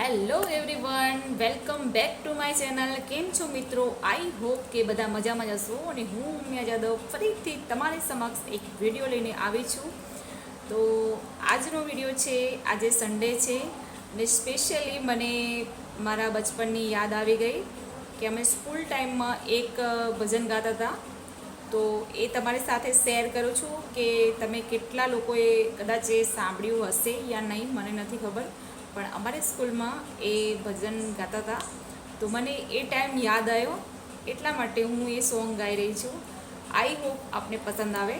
Hello everyone welcome back to my channel કેમ છો મિત્રો? આઈ હોપ કે બધા મજામાં જશો અને હું ઉમિયા જાદવ ફરીથી તમારી સમક્ષ એક વીડિયો લઈને આવી છું. તો આજનો વીડિયો છે, આજે સન્ડે છે ને સ્પેશિયલી મને મારા બચપનની યાદ આવી ગઈ કે અમે સ્કૂલ ટાઈમમાં એક ભજન ગાતા હતા. તો એ તમારી સાથે શેર કરું છું કે તમે કેટલા લોકોએ કદાચ એ સાંભળ્યું હશે યા નહીં, મને નથી ખબર. પણ અમારી સ્કૂલમાં એ ભજન ગાતા હતા તો મને એ ટાઈમ યાદ આવ્યો એટલા માટે હું એ સોંગ ગાઈ રહી છું. આઈ હોપ આપને પસંદ આવે.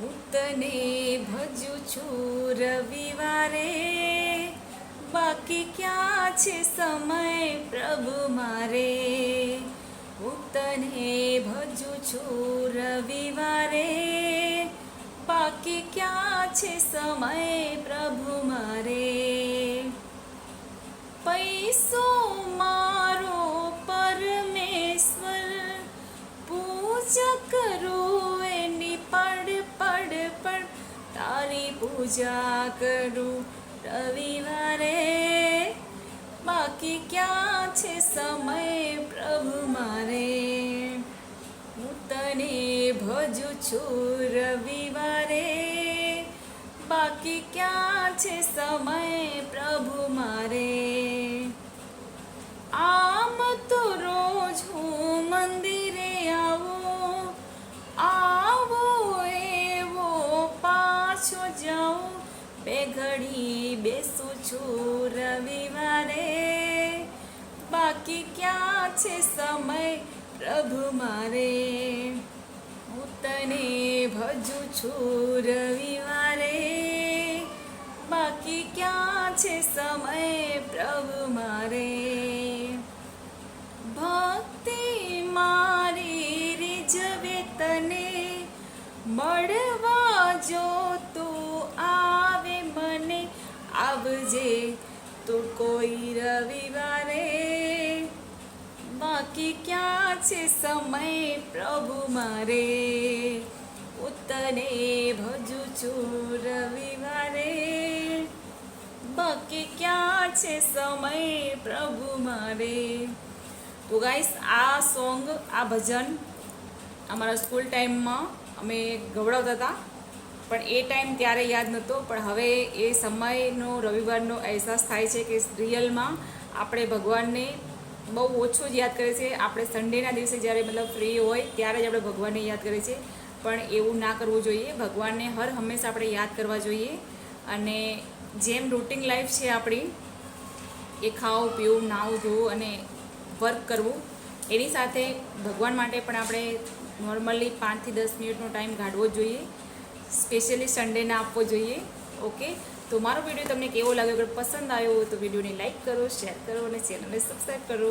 હું તને ભજું છું રવિવારે. બાકી ક્યાં છે સમય પ્રભુ? બાકી ક્યાં છે સમય પ્રભુ મારે? પૈસો મારો પરમેશ્વર, પૂજા કરું એની પડ પડ પડ. તારી પૂજા કરું રવિવારે. બાકી ક્યાં ભજું છું રવિવારે. બાકી ક્યાં છે સમય પ્રભુ મારે? આમ તો રોજ હું મંદિરે આવું, આવો એવો પાછો જાઉં. બે ઘડી બેસું છું રવિવારે. બાકી ક્યાં છે સમય પ્રભુ મારે? તને ભજું છું રવિવારે. બાકી ક્યાં છે સમય પ્રભુ મારે? ભક્તિ મારી રીજવે તને, મળવા જો તું આવે મને. આવજે તું કોઈ રવિવારે. બાકી ક્યાં છે સમય પ્રભુ મારે? ઉત્તરે ભજું છું રવિવારે. બાકી ક્યાં છે સમય પ્રભુ મારે? તો ગાઈસ, આ સોંગ, આ ભજન અમારા સ્કૂલ ટાઈમમાં અમે ગવડાવતા હતા. પણ એ ટાઈમ ત્યારે યાદ નહોતો, પણ હવે એ સમયનો, રવિવારનો અહેસાસ થાય છે કે રિયલમાં આપણે ભગવાનને બહુ ઓછું જ યાદ કરે છે આપણે સન્ડેના દિવસે જ્યારે મતલબ ફ્રી હોય, ત્યારે જ આપણે ભગવાનને યાદ કરીએ છીએ. પણ એવું ના કરવું જોઈએ. ભગવાનને હર હંમેશા આપણે યાદ કરવા જોઈએ અને જેમ રૂટિન લાઈફ છે આપણી, એ ખાવું પીવું નાવું ધોવું અને વર્ક કરવું. એની સાથે ભગવાન માટે પણ આપણે નોર્મલી પાંચથી દસ મિનિટનો ટાઈમ કાઢવો જોઈએ. સ્પેશિયલી સન્ડેના આપવો જોઈએ. ઓકે? તો મારો વીડિયો તમને કેવો લાગ્યો? પસંદ આવ્યો તો વિડીયોને લાઈક કરો, શેર કરો અને ચેનલને સબસ્ક્રાઈબ કરો.